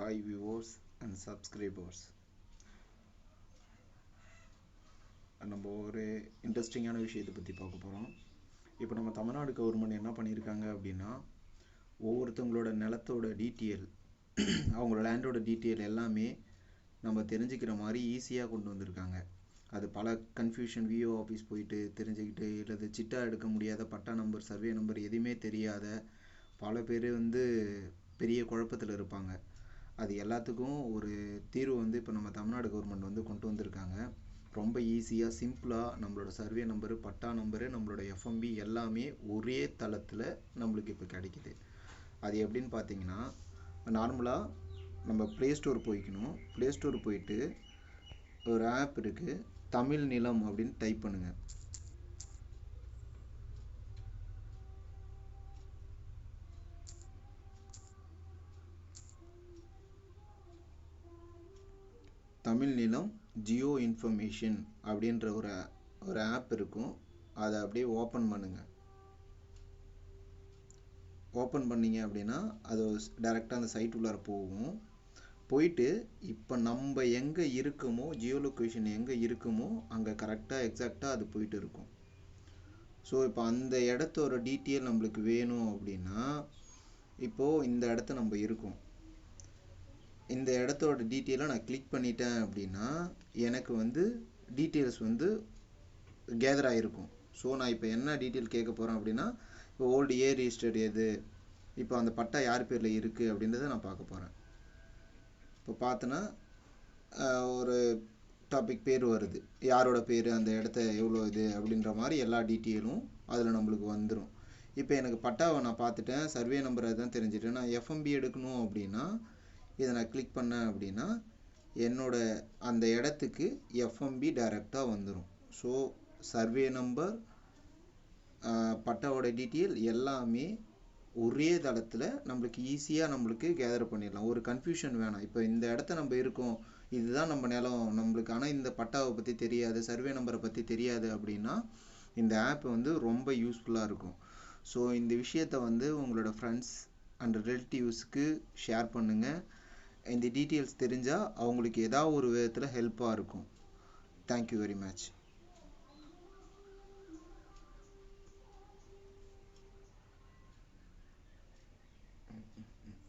Hi viewers and subscribers நம்ம ஒரு இன்ட்ரெஸ்டிங்கான விஷயத்தை பற்றி பார்க்க போகிறோம் இப்போ நம்ம தமிழ்நாடு கவர்மெண்ட் என்ன பண்ணியிருக்காங்க அப்படின்னா ஒவ்வொருத்தவங்களோட நிலத்தோட டீட்டெயில் அவங்களோட லேண்டோட டீட்டெயில் எல்லாமே நம்ம தெரிஞ்சுக்கிற மாதிரி ஈஸியாக கொண்டு வந்திருக்காங்க. அது பல கன்ஃபியூஷன் விஓ ஆஃபீஸ் போயிட்டு தெரிஞ்சுக்கிட்டு இல்லது சிட்டா எடுக்க முடியாத பட்டா நம்பர் சர்வே நம்பர் எதுவுமே தெரியாத பல பேர் வந்து பெரிய குழப்பத்தில் இருப்பாங்க. அது எல்லாத்துக்கும் ஒரு தீர்வு வந்து இப்போ நம்ம தமிழ்நாடு கவர்மெண்ட் வந்து கொண்டு வந்திருக்காங்க. ரொம்ப ஈஸியாக சிம்பிளாக நம்மளோட சர்வே நம்பரு பட்டா நம்பரு நம்மளோட எஃப்எம்பி எல்லாமே ஒரே தளத்தில் நம்மளுக்கு இப்போ கிடைக்குது. அது எப்படின்னு பார்த்தீங்கன்னா நார்மலாக நம்ம ப்ளே ஸ்டோர் போய்க்கணும். ப்ளே ஸ்டோர் போயிட்டு ஒரு ஆப் இருக்குது தமிழ் நிலம் அப்படின்னு டைப் பண்ணுங்கள் தமிழ் நிலம் ஜியோ இன்ஃபர்மேஷன் அப்படின்ற ஒரு ஒரு ஆப் இருக்கும். அதை அப்படியே ஓப்பன் பண்ணுங்கள் ஓப்பன் பண்ணீங்க அப்படின்னா அது டேரெக்டாக அந்த சைட் உள்ளார போகும். போயிட்டு இப்போ நம்ம எங்கே இருக்கோமோ ஜியோ லொக்கேஷன் எங்கே இருக்குமோ அங்கே கரெக்டாக எக்ஸாக்டாக அது போயிட்டு இருக்கும். ஸோ இப்போ அந்த இடத்தோட டீட்டெயில் நம்மளுக்கு வேணும் அப்படின்னா இப்போது இந்த இடத்த நம்ம இருக்கோம். இந்த இடத்தோட டீட்டெயிலை நான் கிளிக் பண்ணிட்டேன் அப்படின்னா எனக்கு வந்து டீட்டெயில்ஸ் வந்து கேதர் ஆகிருக்கும் ஸோ நான் இப்போ என்ன டீட்டெயில் கேட்க போகிறேன் அப்படின்னா இப்போ ஓல்டு ஏ ரிஜிஸ்டர்டு எது? இப்போ அந்த பட்டா யார் பேரில் இருக்குது அப்படின்றத நான் பார்க்க போகிறேன் இப்போ பார்த்தோன்னா ஒரு டாபிக் பேர் வருது. யாரோட பேர் அந்த இடத்த எவ்வளோ இது அப்படின்ற மாதிரி எல்லா டீட்டெயிலும் அதில் நம்மளுக்கு வந்துடும் இப்போ எனக்கு பட்டாவை நான் பார்த்துட்டேன் சர்வே நம்பரை தான் தெரிஞ்சுட்டேன். நான் எஃப்எம்பி எடுக்கணும் அப்படின்னா இதை நான் கிளிக் பண்ணேன் அப்படின்னா என்னோட அந்த இடத்துக்கு எஃப்எம்பி டைரெக்டாக வந்துடும் ஸோ சர்வே நம்பர் பட்டாவோட டீட்டெயில் எல்லாமே ஒரே தளத்தில் நம்மளுக்கு ஈஸியாக நம்மளுக்கு கேதர் பண்ணிடலாம். ஒரு கன்ஃபியூஷன் வேணாம். இப்போ இந்த இடத்த நம்ம இருக்கோம். இதுதான் நம்ம நிலம். நம்மளுக்கு ஆனால் இந்த பட்டாவை பற்றி தெரியாது சர்வே நம்பரை பற்றி தெரியாது அப்படின்னா இந்த ஆப் வந்து ரொம்ப யூஸ்ஃபுல்லாக இருக்கும். ஸோ இந்த விஷயத்தை வந்து உங்களோட ஃப்ரெண்ட்ஸ் அண்ட் ரிலேட்டிவ்ஸ்க்கு ஷேர் பண்ணுங்கள் இந்த டீட்டெயில்ஸ் தெரிஞ்சால் அவங்களுக்கு ஏதாவது ஒரு விதத்தில் ஹெல்ப்பாக இருக்கும் தேங்க்யூ வெரி மச் Mm-hmm.